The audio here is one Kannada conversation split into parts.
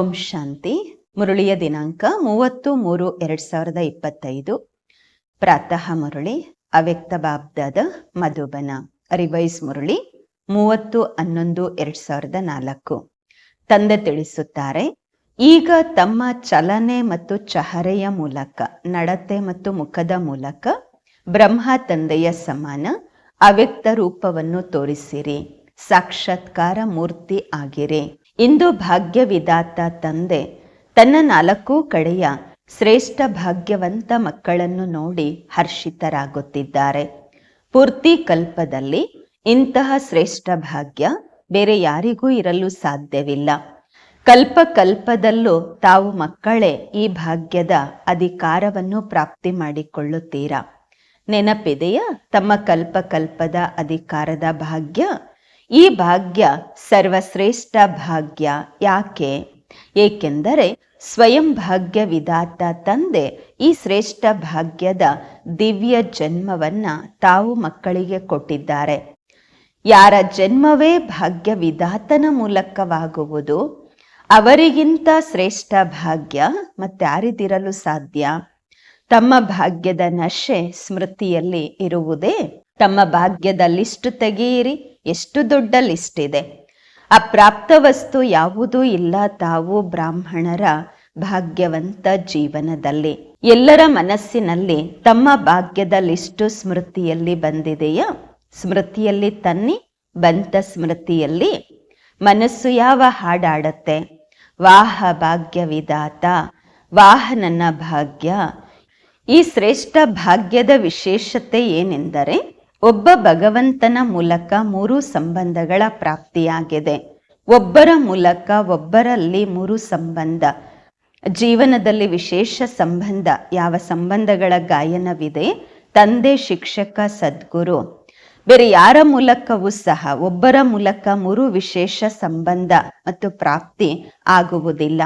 ಓಂ ಶಾಂತಿ. ಮುರುಳಿಯ ದಿನಾಂಕ ಮೂವತ್ತು ಮೂರು ಎರಡ್ ಸಾವಿರದ ಇಪ್ಪತ್ತೈದು. ಪ್ರಾತಃ ಮುರುಳಿ, ಅವ್ಯಕ್ತ ಬಾಬ್ದಾದ ಮಧುಬನ. ರಿವೈಸ್ ಮುರುಳಿ ಮೂವತ್ತು ಹನ್ನೊಂದು ಎರಡ್ ಸಾವಿರದ ನಾಲ್ಕು. ತಂದೆ ತಿಳಿಸುತ್ತಾರೆ, ಈಗ ತಮ್ಮ ಚಲನೆ ಮತ್ತು ಚಹರೆಯ ಮೂಲಕ, ನಡತೆ ಮತ್ತು ಮುಖದ ಮೂಲಕ ಬ್ರಹ್ಮ ತಂದೆಯ ಸಮಾನ ಅವ್ಯಕ್ತ ರೂಪವನ್ನು ತೋರಿಸಿರಿ. ಸಾಕ್ಷಾತ್ಕಾರ ಮೂರ್ತಿ ಆಗಿರಿ. ಇಂದು ಭಾಗ್ಯವಿದಾತ ತಂದೆ, ತನ್ನ ನಾಲ್ಕೂ ಕಡೆಯ ಶ್ರೇಷ್ಠ ಭಾಗ್ಯವಂತ ಮಕ್ಕಳನ್ನು ನೋಡಿ ಹರ್ಷಿತರಾಗುತ್ತಿದ್ದಾರೆ. ಪೂರ್ತಿ ಕಲ್ಪದಲ್ಲಿ ಇಂತಹ ಶ್ರೇಷ್ಠ ಭಾಗ್ಯ ಬೇರೆ ಯಾರಿಗೂ ಇರಲು ಸಾಧ್ಯವಿಲ್ಲ. ಕಲ್ಪ ಕಲ್ಪದಲ್ಲೂ ತಾವು ಮಕ್ಕಳೇ ಈ ಭಾಗ್ಯದ ಅಧಿಕಾರವನ್ನು ಪ್ರಾಪ್ತಿ ಮಾಡಿಕೊಳ್ಳುತ್ತೀರಾ? ನೆನಪಿದೆಯಾ ತಮ್ಮ ಕಲ್ಪ ಕಲ್ಪದ ಅಧಿಕಾರದ ಭಾಗ್ಯ? ಈ ಭಾಗ್ಯ ಸರ್ವಶ್ರೇಷ್ಠ ಭಾಗ್ಯ ಯಾಕೆ? ಏಕೆಂದರೆ ಸ್ವಯಂ ಭಾಗ್ಯ ವಿಧಾತ ತಂದೆ ಈ ಶ್ರೇಷ್ಠ ಭಾಗ್ಯದ ದಿವ್ಯ ಜನ್ಮವನ್ನ ತಾವು ಮಕ್ಕಳಿಗೆ ಕೊಟ್ಟಿದ್ದಾರೆ. ಯಾರ ಜನ್ಮವೇ ಭಾಗ್ಯ ವಿಧಾತನ ಮೂಲಕವಾಗುವುದು, ಅವರಿಗಿಂತ ಶ್ರೇಷ್ಠ ಭಾಗ್ಯ ಮತ್ತಾರಿದಿರಲು ಸಾಧ್ಯ? ತಮ್ಮ ಭಾಗ್ಯದ ನಶೆ ಸ್ಮೃತಿಯಲ್ಲಿ ಇರುವುದೇ ತಮ್ಮ ಭಾಗ್ಯದ ಲಿಸ್ಟ್ ತೆಗೆಯಿರಿ. ಎಷ್ಟು ದೊಡ್ಡ ಲಿಸ್ಟ್ ಇದೆ. ಅಪ್ರಾಪ್ತ ವಸ್ತು ಯಾವುದೂ ಇಲ್ಲ ತಾವು ಬ್ರಾಹ್ಮಣರ ಭಾಗ್ಯವಂತ ಜೀವನದಲ್ಲಿ. ಎಲ್ಲರ ಮನಸ್ಸಿನಲ್ಲಿ ತಮ್ಮ ಭಾಗ್ಯದ ಲಿಸ್ಟು ಸ್ಮೃತಿಯಲ್ಲಿ ಬಂದಿದೆಯಾ? ಸ್ಮೃತಿಯಲ್ಲಿ ತನ್ನಿ, ಬಂತ ಸ್ಮೃತಿಯಲ್ಲಿ. ಮನಸ್ಸು ಯಾವ ಹಾಡಾಡತ್ತೆ? ವಾಹ ಭಾಗ್ಯ ವಿಧಾತ ವಾಹ ನನ್ನ ಭಾಗ್ಯ. ಈ ಶ್ರೇಷ್ಠ ಭಾಗ್ಯದ ವಿಶೇಷತೆ ಏನೆಂದರೆ ಒಬ್ಬ ಭಗವಂತನ ಮೂಲಕ ಮೂರು ಸಂಬಂಧಗಳ ಪ್ರಾಪ್ತಿಯಾಗಿದೆ. ಒಬ್ಬರ ಮೂಲಕ ಒಬ್ಬರಲ್ಲಿ ಮೂರು ಸಂಬಂಧ. ಜೀವನದಲ್ಲಿ ವಿಶೇಷ ಸಂಬಂಧ. ಯಾವ ಸಂಬಂಧಗಳ ಗಾಯನವಿದೆ? ತಂದೆ, ಶಿಕ್ಷಕ, ಸದ್ಗುರು. ಬೇರೆ ಯಾರ ಮೂಲಕವೂ ಸಹ ಒಬ್ಬರ ಮೂಲಕ ಮೂರು ವಿಶೇಷ ಸಂಬಂಧ ಮತ್ತು ಪ್ರಾಪ್ತಿ ಆಗುವುದಿಲ್ಲ.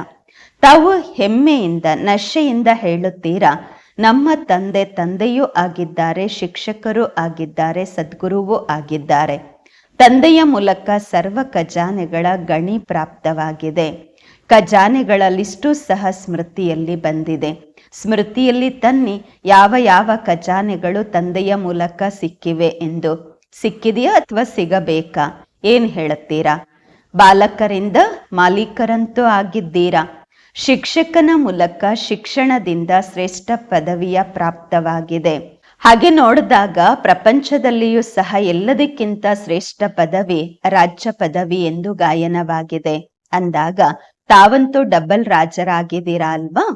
ತಾವು ಹೆಮ್ಮೆಯಿಂದ, ನಶೆಯಿಂದ ಹೇಳುತ್ತೀರಾ? ನಮ್ಮ ತಂದೆ ತಂದೆಯೂ ಆಗಿದ್ದಾರೆ, ಶಿಕ್ಷಕರೂ ಆಗಿದ್ದಾರೆ, ಸದ್ಗುರುವೂ ಆಗಿದ್ದಾರೆ. ತಂದೆಯ ಮೂಲಕ ಸರ್ವ ಖಜಾನೆಗಳ ಗಣಿ ಪ್ರಾಪ್ತವಾಗಿದೆ. ಖಜಾನೆಗಳ ಲಿಸ್ಟು ಸಹ ಸ್ಮೃತಿಯಲ್ಲಿ ಬಂದಿದೆ. ಸ್ಮೃತಿಯಲ್ಲಿ ತನ್ನಿ ಯಾವ ಯಾವ ಖಜಾನೆಗಳು ತಂದೆಯ ಮೂಲಕ ಸಿಕ್ಕಿವೆ ಎಂದು. ಸಿಕ್ಕಿದೆಯಾ ಅಥವಾ ಸಿಗಬೇಕಾ? ಏನ್ ಹೇಳುತ್ತೀರಾ? ಬಾಲಕರಿಂದ ಮಾಲೀಕರಂತೂ ಆಗಿದ್ದೀರಾ? ಶಿಕ್ಷಕನ ಮೂಲಕ ಶಿಕ್ಷಣದಿಂದ ಶ್ರೇಷ್ಠ ಪದವಿಯ ಪ್ರಾಪ್ತವಾಗಿದೆ. ಹಾಗೆ ನೋಡಿದಾಗ ಪ್ರಪಂಚದಲ್ಲಿಯೂ ಸಹ ಎಲ್ಲದಕ್ಕಿಂತ ಶ್ರೇಷ್ಠ ಪದವಿ ರಾಜ್ಯ ಪದವಿ ಎಂದು ಗಾಯನವಾಗಿದೆ. ಅಂದಾಗ, ತಾವಂತೂ ಡಬಲ್ ರಾಜರಾಗಿದ್ದೀರಾ ಅಲ್ವಾ?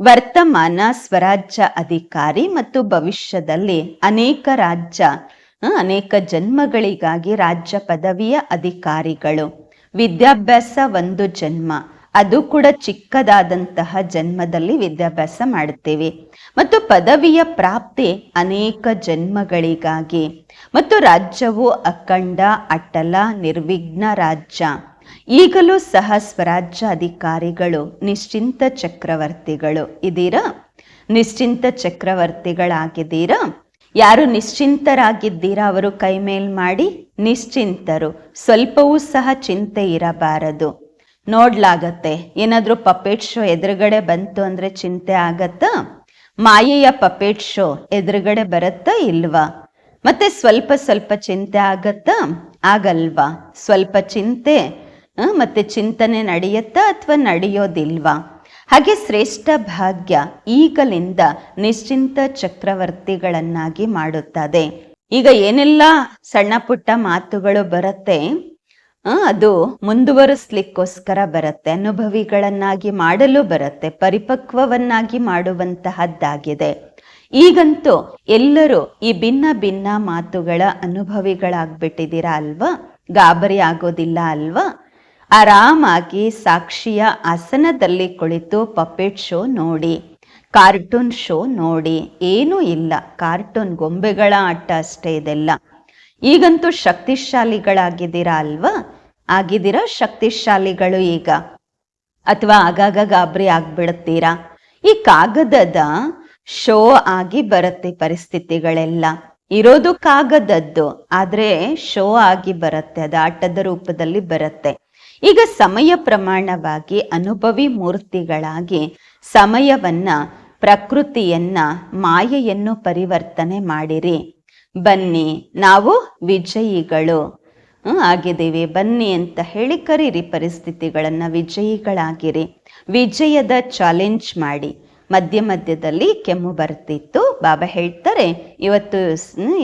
ವರ್ತಮಾನ, ಸ್ವರಾಜ್ಯ ಅಧಿಕಾರಿ ಮತ್ತು ಭವಿಷ್ಯದಲ್ಲಿ ಅನೇಕ ರಾಜ್ಯ ಅನೇಕ ಜನ್ಮಗಳಿಗಾಗಿ ರಾಜ್ಯ ಪದವಿಯ ಅಧಿಕಾರಿಗಳು. ವಿದ್ಯಾಭ್ಯಾಸ ಒಂದು ಜನ್ಮ. ಅದು ಕೂಡ ಚಿಕ್ಕದಾದಂತಹ ಜನ್ಮದಲ್ಲಿ ವಿದ್ಯಾಭ್ಯಾಸ ಮಾಡುತ್ತೇವೆ. ಮತ್ತು ಪದವಿಯ ಪ್ರಾಪ್ತಿ ಅನೇಕ ಜನ್ಮಗಳಿಗಾಗಿ. ಮತ್ತು ರಾಜ್ಯವು ಅಖಂಡ, ಅಟಲ, ನಿರ್ವಿಘ್ನ ರಾಜ್ಯ. ಈಗಲೂ ಸಹ ಸ್ವರಾಜ್ಯ ಅಧಿಕಾರಿಗಳು, ನಿಶ್ಚಿಂತ ಚಕ್ರವರ್ತಿಗಳು ಇದ್ದೀರಾ? ನಿಶ್ಚಿಂತ ಚಕ್ರವರ್ತಿಗಳಾಗಿದ್ದೀರಾ? ಯಾರು ನಿಶ್ಚಿಂತರಾಗಿದ್ದೀರಾ ಅವರು ಕೈಮೇಲ್ ಮಾಡಿ? ನಿಶ್ಚಿಂತರು. ಸ್ವಲ್ಪವೂ ಸಹ ಚಿಂತೆ ಇರಬಾರದು. ನೋಡ್ಲಾಗತ್ತೆ. ಏನಾದ್ರೂ ಪಪೇಟ್ ಶೋ ಎದುರುಗಡೆ ಬಂತು ಅಂದ್ರೆ ಚಿಂತೆ ಆಗತ್ತಾ? ಮಾಯೆಯ ಪಪೇಟ್ ಶೋ ಎದುರುಗಡೆ ಬರುತ್ತಾ ಇಲ್ವಾ? ಮತ್ತೆ ಸ್ವಲ್ಪ ಸ್ವಲ್ಪ ಚಿಂತೆ ಆಗತ್ತಾ? ಆಗಲ್ವಾ? ಸ್ವಲ್ಪ ಚಿಂತೆ ಮತ್ತೆ ಚಿಂತನೆ ನಡೆಯುತ್ತಾ ಅಥವಾ ನಡೆಯೋದಿಲ್ವಾ? ಹಾಗೆ ಶ್ರೇಷ್ಠ ಭಾಗ್ಯ ಈಗಲಿಂದ ನಿಶ್ಚಿಂತ ಚಕ್ರವರ್ತಿಗಳನ್ನಾಗಿ ಮಾಡುತ್ತದೆ. ಈಗ ಏನೆಲ್ಲ ಸಣ್ಣ ಪುಟ್ಟ ಮಾತುಗಳು ಬರುತ್ತೆ? ಅದು ಮುಂದುವರಿಸ್ಲಿಕ್ಕೋಸ್ಕರ ಬರುತ್ತೆ, ಅನುಭವಿಗಳನ್ನಾಗಿ ಮಾಡಲು ಬರುತ್ತೆ, ಪರಿಪಕ್ವವನ್ನಾಗಿ ಮಾಡುವಂತಹದ್ದಾಗಿದೆ. ಈಗಂತೂ ಎಲ್ಲರೂ ಈ ಭಿನ್ನ ಭಿನ್ನ ಮಾತುಗಳ ಅನುಭವಿಗಳಾಗ್ಬಿಟ್ಟಿದ್ದೀರಾ ಅಲ್ವಾ? ಗಾಬರಿ ಆಗೋದಿಲ್ಲ ಅಲ್ವಾ? ಆರಾಮಾಗಿ ಸಾಕ್ಷಿಯ ಆಸನದಲ್ಲಿ ಕುಳಿತು ಪಪೆಟ್ ಶೋ ನೋಡಿ, ಕಾರ್ಟೂನ್ ಶೋ ನೋಡಿ, ಏನೂ ಇಲ್ಲ, ಕಾರ್ಟೂನ್ ಗೊಂಬೆಗಳ ಆಟ ಅಷ್ಟೇ ಇದೆಲ್ಲ. ಈಗಂತೂ ಶಕ್ತಿಶಾಲಿಗಳಾಗಿದ್ದೀರಾ ಅಲ್ವಾ? ಆಗಿದ್ದೀರಾ? ಶಕ್ತಿಶಾಲಿಗಳು ಈಗ. ಅಥವಾ ಆಗಾಗ ಗಾಬರಿ ಆಗ್ಬಿಡುತ್ತೀರಾ? ಈ ಕಾಗದದ ಶೋ ಆಗಿ ಬರುತ್ತೆ ಪರಿಸ್ಥಿತಿಗಳೆಲ್ಲ. ಇರೋದು ಕಾಗದದ್ದು, ಆದ್ರೆ ಶೋ ಆಗಿ ಬರುತ್ತೆ, ಅದು ಆಟದ ರೂಪದಲ್ಲಿ ಬರುತ್ತೆ. ಈಗ ಸಮಯ ಪ್ರಮಾಣವಾಗಿ ಅನುಭವಿ ಮೂರ್ತಿಗಳಾಗಿ ಸಮಯವನ್ನ, ಪ್ರಕೃತಿಯನ್ನ, ಮಾಯೆಯನ್ನು ಪರಿವರ್ತನೆ ಮಾಡಿರಿ. ಬನ್ನಿ, ನಾವು ವಿಜಯಿಗಳು. ಆಗಿದ್ದೀವಿ ಬನ್ನಿ ಅಂತ ಹೇಳಿ ಕರೀರಿ ಪರಿಸ್ಥಿತಿಗಳನ್ನು, ವಿಜಯಿಗಳಾಗಿರಿ. ವಿಜಯದ ಚಾಲೆಂಜ್ ಮಾಡಿ. ಮಧ್ಯ ಮಧ್ಯದಲ್ಲಿ ಕೆಮ್ಮು ಬರ್ತಿತ್ತು. ಬಾಬಾ ಹೇಳ್ತಾರೆ, ಇವತ್ತು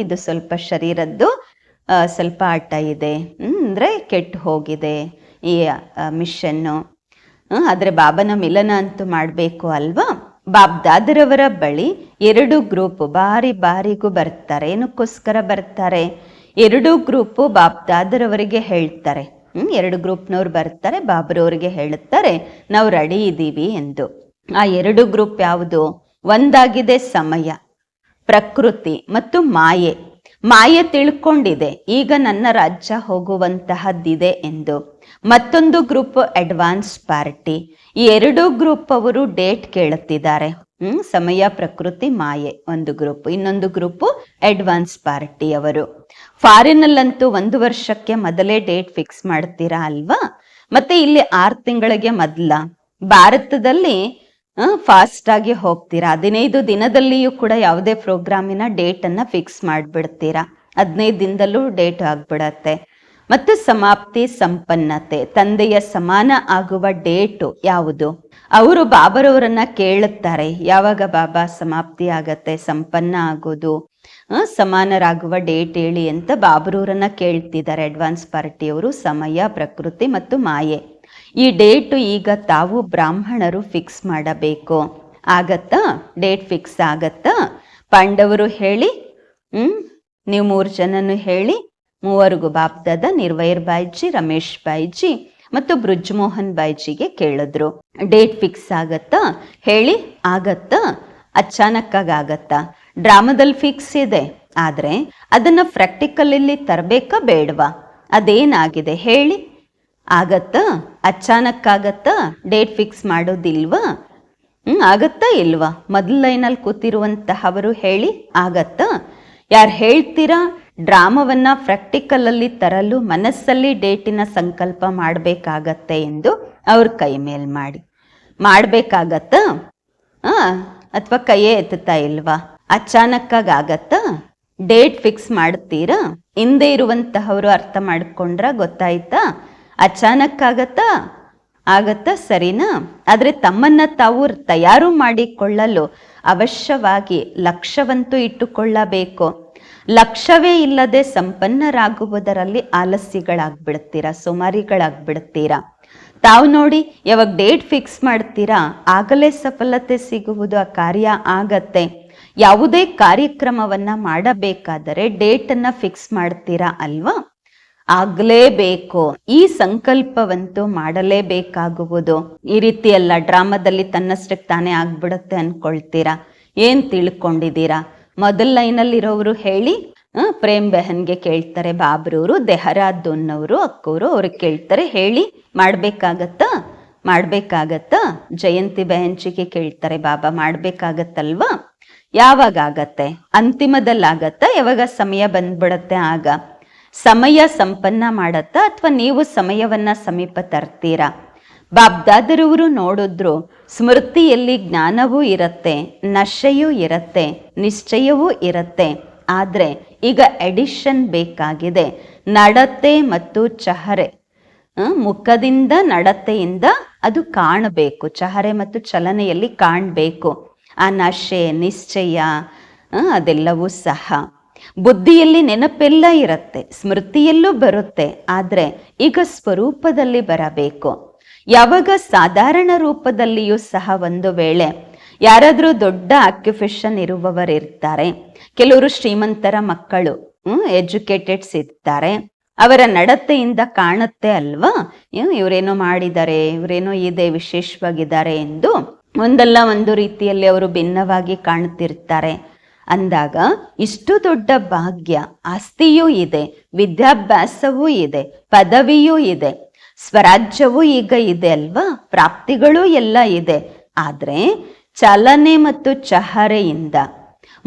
ಇದು ಸ್ವಲ್ಪ ಶರೀರದ್ದು ಸ್ವಲ್ಪ ಆಟ ಇದೆ. ಅಂದರೆ ಕೆಟ್ಟು ಹೋಗಿದೆ, ಈ ಮಿಷನ್ನು. ಆದರೆ ಬಾಬನ ಮಿಲನ ಅಂತೂ ಮಾಡಬೇಕು ಅಲ್ವಾ? ಬಾಬ್ದಾದರವರ ಬಳಿ ಎರಡು ಗ್ರೂಪ್ ಬಾರಿ ಬಾರಿಗೂ ಬರ್ತಾರೆ. ಏನಕ್ಕೋಸ್ಕರ ಬರ್ತಾರೆ? ಎರಡು ಗ್ರೂಪು ಬಾಬ್ದಾದರವರಿಗೆ ಹೇಳ್ತಾರೆ. ಹ್ಮ್, ಎರಡು ಗ್ರೂಪ್ನವ್ರು ಬರ್ತಾರೆ, ಬಾಬ್ರವ್ರಿಗೆ ಹೇಳುತ್ತಾರೆ ನಾವು ರೆಡಿ ಇದ್ದೀವಿ ಎಂದು. ಆ ಎರಡು ಗ್ರೂಪ್ ಯಾವುದು? ಒಂದಾಗಿದೆ ಸಮಯ, ಪ್ರಕೃತಿ ಮತ್ತು ಮಾಯೆ. ಮಾಯೆ ತಿಳ್ಕೊಂಡಿದೆ, ಈಗ ನನ್ನ ರಾಜ್ಯ ಹೋಗುವಂತಹದ್ದಿದೆ ಎಂದು. ಮತ್ತೊಂದು ಗ್ರೂಪ್ ಅಡ್ವಾನ್ಸ್ ಪಾರ್ಟಿ. ಈ ಎರಡು ಗ್ರೂಪ್ ಅವರು ಡೇಟ್ ಕೇಳುತ್ತಿದ್ದಾರೆ. ಹ್ಮ್, ಸಮಯ, ಪ್ರಕೃತಿ, ಮಾಯೆ ಒಂದು ಗ್ರೂಪ್. ಇನ್ನೊಂದು ಗ್ರೂಪ್ ಅಡ್ವಾನ್ಸ್ ಪಾರ್ಟಿ ಅವರು ಫಾರಿನಲ್ಲಂತೂ ಒಂದು ವರ್ಷಕ್ಕೆ ಮೊದಲೇ ಡೇಟ್ ಫಿಕ್ಸ್ ಮಾಡ್ತೀರಾ ಅಲ್ವಾ? ಮತ್ತೆ ಇಲ್ಲಿ ಆರು ತಿಂಗಳಿಗೆ ಮೊದಲ. ಭಾರತದಲ್ಲಿ ಫಾಸ್ಟ್ ಆಗಿ ಹೋಗ್ತೀರಾ? ಹದಿನೈದು ದಿನದಲ್ಲಿಯೂ ಕೂಡ ಯಾವುದೇ ಪ್ರೋಗ್ರಾಮಿನ ಡೇಟ್ ಅನ್ನ ಫಿಕ್ಸ್ ಮಾಡಿಬಿಡ್ತೀರಾ? ಹದಿನೈದು ದಿನದಲ್ಲೂ ಡೇಟ್ ಆಗ್ಬಿಡತ್ತೆ. ಮತ್ತು ಸಮಾಪ್ತಿ, ಸಂಪನ್ನತೆ, ತಂದೆಯ ಸಮಾನ ಆಗುವ ಡೇಟು ಯಾವುದು? ಅವರು ಬಾಬರವರನ್ನ ಕೇಳುತ್ತಾರೆ, ಯಾವಾಗ ಬಾಬಾ ಸಮಾಪ್ತಿ ಆಗತ್ತೆ, ಸಂಪನ್ನ ಆಗೋದು? ಸಮಾನರಾಗುವ ಡೇಟ್ ಹೇಳಿ ಅಂತ ಬಾಬ್ರೂರನ್ನ ಕೇಳ್ತಿದ್ದಾರೆ ಅಡ್ವಾನ್ಸ್ ಪಾರ್ಟಿಯವರು, ಸಮಯ, ಪ್ರಕೃತಿ ಮತ್ತು ಮಾಯೆ. ಈ ಡೇಟು ಈಗ ತಾವು ಬ್ರಾಹ್ಮಣರು ಫಿಕ್ಸ್ ಮಾಡಬೇಕು. ಆಗತ್ತಾ? ಡೇಟ್ ಫಿಕ್ಸ್ ಆಗತ್ತಾ? ಪಾಂಡವರು ಹೇಳಿ, ಹ್ಮ್, ನೀವು ಮೂರು ಜನನು ಹೇಳಿ, ಮೂವರಿಗೂ ಬಾಪ್ದಾದ ನಿರ್ವೈರ್ ಬಾಯ್ಜಿ, ರಮೇಶ್ ಬಾಯ್ಜಿ ಮತ್ತು ಬ್ರಿಜ್ಮೋಹನ್ ಬಾಯ್ಜಿಗೆ ಕೇಳಿದ್ರು. ಡೇಟ್ ಫಿಕ್ಸ್ ಆಗತ್ತಾ? ಹೇಳಿ, ಆಗತ್ತಾ? ಅಚಾನಕ್ಕಾಗಿ ಆಗತ್ತಾ? ಡ್ರಾಮಾದಲ್ಲಿ ಫಿಕ್ಸ್ ಇದೆ. ಆದರೆ ಅದನ್ನು ಪ್ರಾಕ್ಟಿಕಲಲ್ಲಿ ತರಬೇಕಾ ಬೇಡವಾ? ಅದೇನಾಗಿದೆ ಹೇಳಿ? ಆಗತ್ತಾ? ಅಚಾನಕ್ಕಾಗತ್ತಾ? ಡೇಟ್ ಫಿಕ್ಸ್ ಮಾಡೋದಿಲ್ವಾ? ಹ್ಞೂ ಆಗತ್ತಾ ಇಲ್ವಾ? ಮೊದಲ ಲೈನಲ್ಲಿ ಕೂತಿರುವಂತಹವರು ಹೇಳಿ, ಆಗತ್ತಾ? ಯಾರು ಹೇಳ್ತೀರಾ? ಡ್ರಾಮವನ್ನು ಪ್ರಾಕ್ಟಿಕಲಲ್ಲಿ ತರಲು ಮನಸ್ಸಲ್ಲಿ ಡೇಟಿನ ಸಂಕಲ್ಪ ಮಾಡಬೇಕಾಗತ್ತೆ ಎಂದು ಅವ್ರ ಕೈ ಮೇಲೆ ಮಾಡಿ. ಮಾಡಬೇಕಾಗತ್ತಾ? ಹಾಂ, ಅಥವಾ ಕೈಯೇ ಎತ್ತುತ್ತಾ ಇಲ್ವಾ? ಅಚಾನಕ್ಕಾಗಿ ಆಗತ್ತಾ ಡೇಟ್ ಫಿಕ್ಸ್ ಮಾಡ್ತೀರಾ ಹಿಂದೆ ಇರುವಂತಹವರು ಅರ್ಥ ಮಾಡ್ಕೊಂಡ್ರ ಗೊತ್ತಾಯ್ತಾ? ಅಚಾನಕ್ ಆಗತ್ತಾ ಆಗತ್ತಾ ಸರಿನಾ? ಆದ್ರೆ ತಮ್ಮನ್ನ ತಾವು ತಯಾರು ಮಾಡಿಕೊಳ್ಳಲು ಅವಶ್ಯವಾಗಿ ಲಕ್ಷ್ಯವಂತೂ ಇಟ್ಟುಕೊಳ್ಳಬೇಕು. ಲಕ್ಷ್ಯವೇ ಇಲ್ಲದೆ ಸಂಪನ್ನರಾಗುವುದರಲ್ಲಿ ಆಲಸ್ಯಗಳಾಗ್ಬಿಡ್ತೀರಾ? ಸುಮಾರಿಗಳಾಗ್ಬಿಡ್ತೀರಾ? ತಾವು ನೋಡಿ, ಯಾವಾಗ ಡೇಟ್ ಫಿಕ್ಸ್ ಮಾಡ್ತೀರಾ? ಆಗಲೇ ಸಫಲತೆ ಸಿಗುವುದು ಆ ಕಾರ್ಯ ಆಗತ್ತೆ. ಯಾವುದೇ ಕಾರ್ಯಕ್ರಮವನ್ನ ಮಾಡಬೇಕಾದರೆ ಡೇಟನ್ನು ಫಿಕ್ಸ್ ಮಾಡ್ತೀರಾ ಅಲ್ವಾ? ಆಗ್ಲೇಬೇಕು. ಈ ಸಂಕಲ್ಪವಂತೂ ಮಾಡಲೇಬೇಕಾಗುವುದು. ಈ ರೀತಿ ಡ್ರಾಮಾದಲ್ಲಿ ತನ್ನಷ್ಟಕ್ಕೆ ತಾನೇ ಆಗ್ಬಿಡುತ್ತೆ ಅನ್ಕೊಳ್ತೀರಾ? ಏನ್ ತಿಳ್ಕೊಂಡಿದ್ದೀರಾ? ಮೊದಲ ಲೈನಲ್ಲಿರೋರು ಹೇಳಿ ಪ್ರೇಮ್ ಬೆಹನ್ಗೆ ಕೇಳ್ತಾರೆ ಬಾಬ್ರವರು ದೆಹರಾದೂನ್ ಅವರು ಅಕ್ಕವರು ಅವ್ರಿಗೆ ಕೇಳ್ತಾರೆ, ಹೇಳಿ, ಮಾಡ್ಬೇಕಾಗತ್ತಾ? ಮಾಡ್ಬೇಕಾಗತ್ತಾ? ಜಯಂತಿ ಬೆಹನ್ಚಿಗೆ ಕೇಳ್ತಾರೆ, ಬಾಬಾ, ಮಾಡ್ಬೇಕಾಗತ್ತಲ್ವಾ? ಯಾವಾಗ ಆಗತ್ತೆ ಯಾವಾಗ ಸಮಯ ಬಂದ್ಬಿಡತ್ತೆ ಆಗ? ಸಮಯ ಸಂಪನ್ನ ಮಾಡತ್ತ? ಅಥವಾ ನೀವು ಸಮಯವನ್ನ ಸಮೀಪ ತರ್ತೀರಾ? ಬಾಬ್ದಾದರವರು ನೋಡಿದ್ರು, ಸ್ಮೃತಿಯಲ್ಲಿ ಜ್ಞಾನವೂ ಇರತ್ತೆ, ನಶೆಯೂ ಇರತ್ತೆ, ನಿಶ್ಚಯವೂ ಇರತ್ತೆ. ಆದರೆ ಈಗ ಎಡಿಷನ್ ಬೇಕಾಗಿದೆ. ನಡತೆ ಮತ್ತು ಚಹರೆ. ಮುಖದಿಂದ, ನಡತೆಯಿಂದ ಅದು ಕಾಣಬೇಕು. ಚಹರೆ ಮತ್ತು ಚಲನೆಯಲ್ಲಿ ಕಾಣಬೇಕು. ಆ ನಶೆ ನಿಶ್ಚಯ ಅದೆಲ್ಲವೂ ಸಹ. ಬುದ್ಧಿಯಲ್ಲಿ ನೆನಪೆಲ್ಲ ಇರುತ್ತೆ, ಸ್ಮೃತಿಯಲ್ಲೂ ಬರುತ್ತೆ, ಆದರೆ ಈಗ ಸ್ವರೂಪದಲ್ಲಿ ಬರಬೇಕು. ಯಾವಾಗ ಸಾಧಾರಣ ರೂಪದಲ್ಲಿಯೂ ಸಹ ಒಂದು ವೇಳೆ ಯಾರಾದರೂ ದೊಡ್ಡ ಆಕ್ಯುಪೇಷನ್ ಇರುವವರು ಇರ್ತಾರೆ ಕೆಲವರು ಶ್ರೀಮಂತರ ಮಕ್ಕಳು ಎಜುಕೇಟೆಡ್ಸ್ ಇರ್ತಾರೆ, ಅವರ ನಡತೆಯಿಂದ ಕಾಣುತ್ತೆ ಅಲ್ವಾ? ಇವರೇನೋ ಮಾಡಿದ್ದಾರೆ, ಇವರೇನೋ ಇದೆ ವಿಶೇಷವಾಗಿದ್ದಾರೆ ಎಂದು ಒಂದಲ್ಲ ಒಂದು ರೀತಿಯಲ್ಲಿ ಅವರು ಭಿನ್ನವಾಗಿ ಕಾಣುತ್ತಿರ್ತಾರೆ ಅಂದಾಗ, ಇಷ್ಟು ದೊಡ್ಡ ಭಾಗ್ಯ, ಆಸ್ತಿಯೂ ಇದೆ, ವಿದ್ಯಾಭ್ಯಾಸವೂ ಇದೆ, ಪದವಿಯೂ ಇದೆ, ಸ್ವರಾಜ್ಯವೂ ಈಗ ಇದೆ ಅಲ್ವಾ? ಪ್ರಾಪ್ತಿಗಳು ಎಲ್ಲ ಇದೆ. ಆದರೆ, ಚಲನೆ ಮತ್ತು ಚಹರೆಯಿಂದ,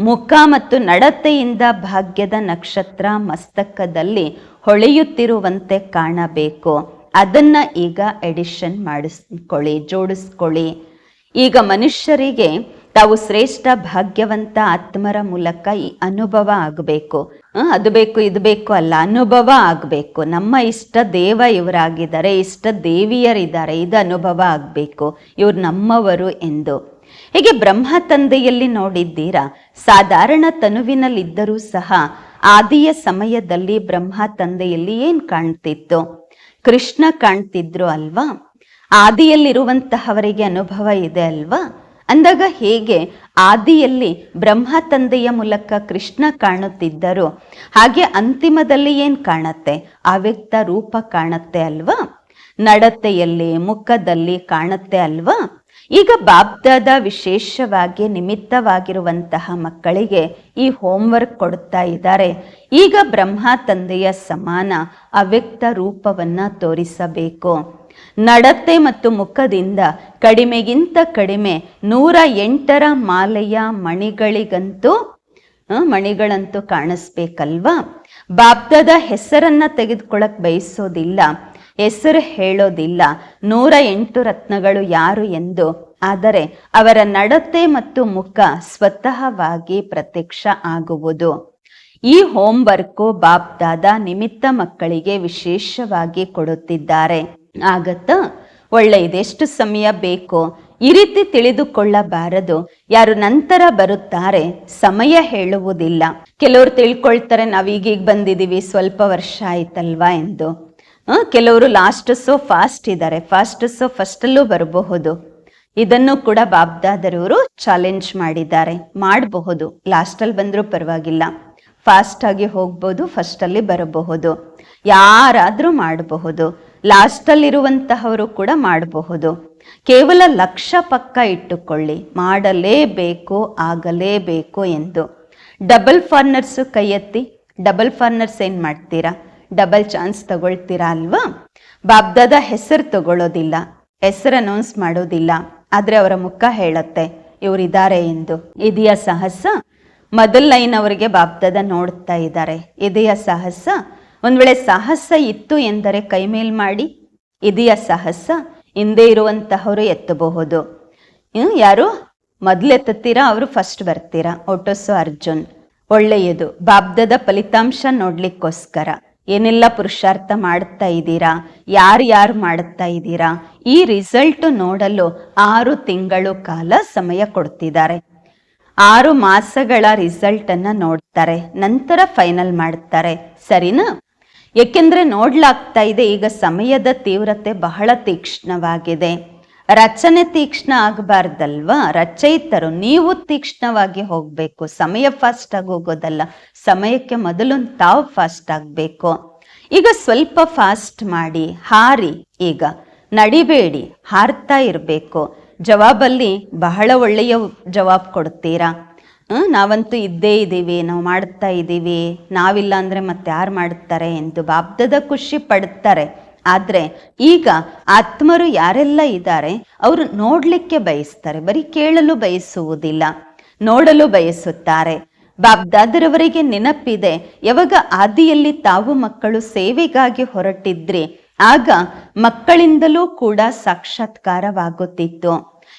ಮುಖ ಮತ್ತು ನಡತೆಯಿಂದ ಭಾಗ್ಯದ ನಕ್ಷತ್ರ ಮಸ್ತಕದಲ್ಲಿ ಹೊಳೆಯುತ್ತಿರುವಂತೆ ಕಾಣಬೇಕು. ಅದನ್ನ ಈಗ ಎಡಿಷನ್ ಮಾಡಿಸ್ಕೊಳ್ಳಿ, ಜೋಡಿಸ್ಕೊಳ್ಳಿ. ಈಗ ಮನುಷ್ಯರಿಗೆ ತಾವು ಶ್ರೇಷ್ಠ ಭಾಗ್ಯವಂತ ಆತ್ಮರ ಮೂಲಕ ಈ ಅನುಭವ ಆಗಬೇಕು. ಅದು ಬೇಕು, ಇದು ಬೇಕು ಅಲ್ಲ, ಅನುಭವ ಆಗಬೇಕು. ನಮ್ಮ ಇಷ್ಟ ದೇವ ಇವರಾಗಿದ್ದಾರೆ, ಇಷ್ಟ ದೇವಿಯರಿದ್ದಾರೆ, ಇದು ಅನುಭವ ಆಗಬೇಕು. ಇವ್ರು ನಮ್ಮವರು ಎಂದು. ಹೀಗೆ ಬ್ರಹ್ಮ ತಂದೆಯಲ್ಲಿ ನೋಡಿದ್ದೀರಾ, ಸಾಧಾರಣ ತನುವಿನಲ್ಲಿದ್ದರೂ ಸಹ ಆದಿಯ ಸಮಯದಲ್ಲಿ ಬ್ರಹ್ಮ ತಂದೆಯಲ್ಲಿ ಏನು ಕಾಣ್ತಿತ್ತು? ಕೃಷ್ಣ ಕಾಣ್ತಿದ್ರು ಅಲ್ವಾ? ಆದಿಯಲ್ಲಿರುವಂತಹವರಿಗೆ ಅನುಭವ ಇದೆ ಅಲ್ವಾ? ಅಂದಾಗ ಹೇಗೆ ಆದಿಯಲ್ಲಿ ಬ್ರಹ್ಮ ತಂದೆಯ ಮೂಲಕ ಕೃಷ್ಣ ಕಾಣುತ್ತಿದ್ದರು? ಹಾಗೆ ಅಂತಿಮದಲ್ಲಿ ಏನ್ ಕಾಣತ್ತೆ? ಅವ್ಯಕ್ತ ರೂಪ ಕಾಣತ್ತೆ ಅಲ್ವಾ? ನಡತೆಯಲ್ಲಿ, ಮುಖದಲ್ಲಿ ಕಾಣತ್ತೆ ಅಲ್ವಾ? ಈಗ ಬಾಬ್ದಾದ ವಿಶೇಷವಾಗಿ ನಿಮಿತ್ತವಾಗಿರುವಂತಹ ಮಕ್ಕಳಿಗೆ ಈ ಹೋಮ್ವರ್ಕ್ ಕೊಡ್ತಾ ಇದ್ದಾರೆ. ಈಗ ಬ್ರಹ್ಮ ತಂದೆಯ ಸಮಾನ ಅವ್ಯಕ್ತ ರೂಪವನ್ನ ತೋರಿಸಬೇಕು. ನಡತೆ ಮತ್ತು ಮುಖದಿಂದ ಕಡಿಮೆಗಿಂತ ಕಡಿಮೆ ನೂರ ಎಂಟರ ಮಾಲೆಯ ಮಣಿಗಳಿಗಂತೂ ಮಣಿಗಳಂತೂ ಕಾಣಿಸ್ಬೇಕಲ್ವಾ? ಬಾಬ್ದದ ಹೆಸರನ್ನ ತೆಗೆದುಕೊಳ್ಳಕ್ ಬಯಸೋದಿಲ್ಲ, ಹೆಸರು ಹೇಳೋದಿಲ್ಲ. ನೂರ ಎಂಟು ರತ್ನಗಳು ಯಾರು ಎಂದು. ಆದರೆ ಅವರ ನಡತೆ ಮತ್ತು ಮುಖ ಸ್ವತಃವಾಗಿ ಪ್ರತ್ಯಕ್ಷ ಆಗುವುದು. ಈ ಹೋಮ್ವರ್ಕು ಬಾಬ್ದಾದ ನಿಮಿತ್ತ ಮಕ್ಕಳಿಗೆ ವಿಶೇಷವಾಗಿ ಕೊಡುತ್ತಿದ್ದಾರೆ. ಆಗತ್ತಾ? ಒಳ್ಳೆಯದು ಎಷ್ಟು ಸಮಯ ಬೇಕು? ಈ ರೀತಿ ತಿಳಿದುಕೊಳ್ಳಬಾರದು. ಯಾರು ನಂತರ ಬರುತ್ತಾರೆ, ಸಮಯ ಹೇಳುವುದಿಲ್ಲ. ಕೆಲವರು ತಿಳ್ಕೊಳ್ತಾರೆ ನಾವೀಗೀಗ ಬಂದಿದೀವಿ, ಸ್ವಲ್ಪ ವರ್ಷ ಆಯ್ತಲ್ವಾ ಎಂದು. ಕೆಲವರು ಲಾಸ್ಟ್ ಸೋ ಫಾಸ್ಟ್ ಇದ್ದಾರೆ ಫಾಸ್ಟ್ ಸೋ ಫಸ್ಟಲ್ಲೂ ಬರಬಹುದು. ಇದನ್ನು ಕೂಡ ಬಾಬ್ದಾದರವರು ಚಾಲೆಂಜ್ ಮಾಡಿದ್ದಾರೆ. ಮಾಡಬಹುದು. ಲಾಸ್ಟಲ್ಲಿ ಬಂದರೂ ಪರವಾಗಿಲ್ಲ. ಫಾಸ್ಟ್ ಆಗಿ ಹೋಗ್ಬೋದು ಫಸ್ಟಲ್ಲಿ ಬರಬಹುದು. ಯಾರಾದರೂ ಮಾಡಬಹುದು. ಲಾಸ್ಟಲ್ಲಿರುವಂತಹವರು ಕೂಡ ಮಾಡಬಹುದು. ಕೇವಲ ಲಕ್ಷ ಪಕ್ಕ ಇಟ್ಟುಕೊಳ್ಳಿ. ಮಾಡಲೇಬೇಕು, ಆಗಲೇಬೇಕು ಎಂದು. ಡಬಲ್ ಫಾರ್ನರ್ಸು ಕೈ ಎತ್ತಿ ಡಬಲ್ ಫಾರ್ನರ್ಸ್ ಏನು ಮಾಡ್ತೀರಾ? ಡಬಲ್ ಚಾನ್ಸ್ ತಗೊಳ್ತೀರಾ ಅಲ್ವಾ? ಬಾಬ್ದಾದ ಹೆಸರು ತಗೊಳ್ಳೋದಿಲ್ಲ ಹೆಸರು ಅನೌನ್ಸ್ ಮಾಡೋದಿಲ್ಲ. ಆದರೆ ಅವರ ಮುಖ ಹೇಳತ್ತೆ ಇವರಿದ್ದಾರೆ ಎಂದು. ಇದೆಯ ಸಾಹಸ? ಮೊದಲ್ ಲೈನ್ ಅವರಿಗೆ ಬಾಬ್ದಾದ ನೋಡ್ತಾ ಇದ್ದಾರೆ. ಇದೆಯ ಸಾಹಸ? ಒಂದ್ ವೇಳೆ ಸಾಹಸ ಇತ್ತು ಎಂದರೆ ಕೈಮೇಲ್ ಮಾಡಿ, ಇದೆಯ ಸಾಹಸ ಹಿಂದೆ ಇರುವಂತಹವರು ಎತ್ತಬಹುದು. ಯಾರು? ಮೊದ್ಲು ಎತ್ತುತ್ತೀರಾ? ಅವರು ಫಸ್ಟ್ ಬರ್ತೀರಾ? ಒಟ್ಟೊಸು ಅರ್ಜುನ್, ಒಳ್ಳೆಯದು. ಬಾಬ್ದದ ಫಲಿತಾಂಶ ನೋಡ್ಲಿಕ್ಕೋಸ್ಕರ. ಏನೆಲ್ಲ ಪುರುಷಾರ್ಥ ಮಾಡ್ತಾ ಇದ್ದೀರಾ? ಯಾರು ಯಾರು ಮಾಡುತ್ತಾ ಇದ್ದೀರಾ? ಈ ರಿಸಲ್ಟ್ ನೋಡಲು ಆರು ತಿಂಗಳು ಕಾಲ ಸಮಯ ಕೊಡ್ತಿದ್ದಾರೆ. ಆರು ಮಾಸಗಳ ರಿಸಲ್ಟ್ ಅನ್ನ ನೋಡ್ತಾರೆ. ನಂತರ ಫೈನಲ್ ಮಾಡ್ತಾರೆ. ಸರಿನಾ? ಏಕೆಂದ್ರೆ ನೋಡ್ಲಾಗ್ತಾ ಇದೆ, ಈಗ ಸಮಯದ ತೀವ್ರತೆ ಬಹಳ ತೀಕ್ಷ್ಣವಾಗಿದೆ. ರಚನೆ ತೀಕ್ಷ್ಣ ಆಗಬಾರ್ದಲ್ವಾ? ರಚಯಿತರು, ನೀವು ತೀಕ್ಷ್ಣವಾಗಿ ಹೋಗಬೇಕು. ಸಮಯ ಫಾಸ್ಟ್ ಆಗಿ ಹೋಗೋದಲ್ಲ, ಸಮಯಕ್ಕೆ ಮೊದಲು ತಾವು ಫಾಸ್ಟ್ ಆಗಬೇಕು. ಈಗ ಸ್ವಲ್ಪ ಫಾಸ್ಟ್ ಮಾಡಿ, ಹಾರಿ. ಈಗ ನಡಿಬೇಡಿ, ಹಾರ್ತಾ ಇರಬೇಕು. ಜವಾಬಲ್ಲಿ ಬಹಳ ಒಳ್ಳೆಯ ಜವಾಬ್ ಕೊಡ್ತೀರಾ? ನಾವಂತೂ ಇದ್ದೇ ಇದ್ದೀವಿ, ನಾವು ಮಾಡ್ತಾ ಇದ್ದೀವಿ. ನಾವಿಲ್ಲ ಅಂದರೆ ಮತ್ತೆ ಯಾರು ಮಾಡ್ತಾರೆ ಎಂದು ಬಾಬ್ದದ ಖುಷಿ ಪಡ್ತಾರೆ. ಆದರೆ ಈಗ ಆತ್ಮರು ಯಾರೆಲ್ಲ ಇದ್ದಾರೆ, ಅವರು ನೋಡಲಿಕ್ಕೆ ಬಯಸ್ತಾರೆ, ಬರೀ ಕೇಳಲು ಬಯಸುವುದಿಲ್ಲ, ನೋಡಲು ಬಯಸುತ್ತಾರೆ. ಬಾಬ್ದಾದರವರಿಗೆ ನೆನಪಿದೆ, ಯಾವಾಗ ಆದಿಯಲ್ಲಿ ತಾವು ಮಕ್ಕಳು ಸೇವೆಗಾಗಿ ಹೊರಟಿದ್ರಿ, ಆಗ ಮಕ್ಕಳಿಂದಲೂ ಕೂಡ ಸಾಕ್ಷಾತ್ಕಾರವಾಗುತ್ತಿತ್ತು.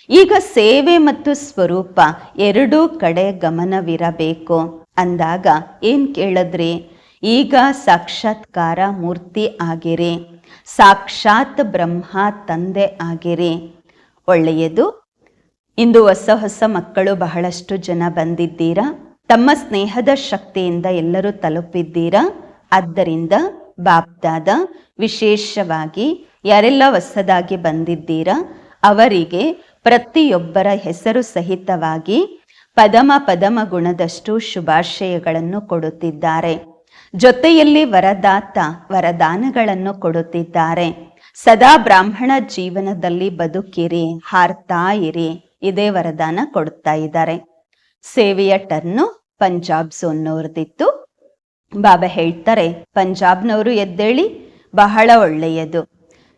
ಈಗ ಸೇವೆ ಮತ್ತು ಸ್ವರೂಪ ಎರಡೂ ಕಡೆ ಗಮನವಿರಬೇಕು. ಅಂದಾಗ ಏನ್ ಕೇಳಿದ್ರಿ? ಈಗ ಸಾಕ್ಷಾತ್ಕಾರ ಮೂರ್ತಿ ಆಗಿರಿ. ಸಾಕ್ಷಾತ್ ಬ್ರಹ್ಮ ತಂದೆ ಆಗಿರಿ. ಒಳ್ಳೆಯದು. ಇಂದು ಹೊಸ ಹೊಸ ಮಕ್ಕಳು ಬಹಳಷ್ಟು ಜನ ಬಂದಿದ್ದೀರಾ? ತಮ್ಮ ಸ್ನೇಹದ ಶಕ್ತಿಯಿಂದ ಎಲ್ಲರೂ ತಲುಪಿದ್ದೀರಾ? ಆದ್ದರಿಂದ ಬಾಪ್ದಾದ, ವಿಶೇಷವಾಗಿ ಯಾರೆಲ್ಲ ಹೊಸದಾಗಿ ಬಂದಿದ್ದೀರಾ, ಅವರಿಗೆ ಪ್ರತಿಯೊಬ್ಬರ ಹೆಸರು ಸಹಿತವಾಗಿ ಪದಮ ಪದಮ ಗುಣದಷ್ಟು ಶುಭಾಶಯಗಳನ್ನು ಕೊಡುತ್ತಿದ್ದಾರೆ. ಜೊತೆಯಲ್ಲಿ ವರದಾತ ವರದಾನಗಳನ್ನು ಕೊಡುತ್ತಿದ್ದಾರೆ. ಸದಾ ಬ್ರಾಹ್ಮಣ ಜೀವನದಲ್ಲಿ ಬದುಕಿರಿ, ಹಾರ್ತಾ ಇರಿ, ಇದೇ ವರದಾನ ಕೊಡ್ತಾ ಇದ್ದಾರೆ. ಸೇವೆಯ ಟರ್ನು ಪಂಜಾಬ್ ಝೋನ್ನವ್ರದಿತ್ತು ಬಾಬಾ ಹೇಳ್ತಾರೆ, ಪಂಜಾಬ್ನವರು ಎದ್ದೇಳಿ ಬಹಳ ಒಳ್ಳೆಯದು.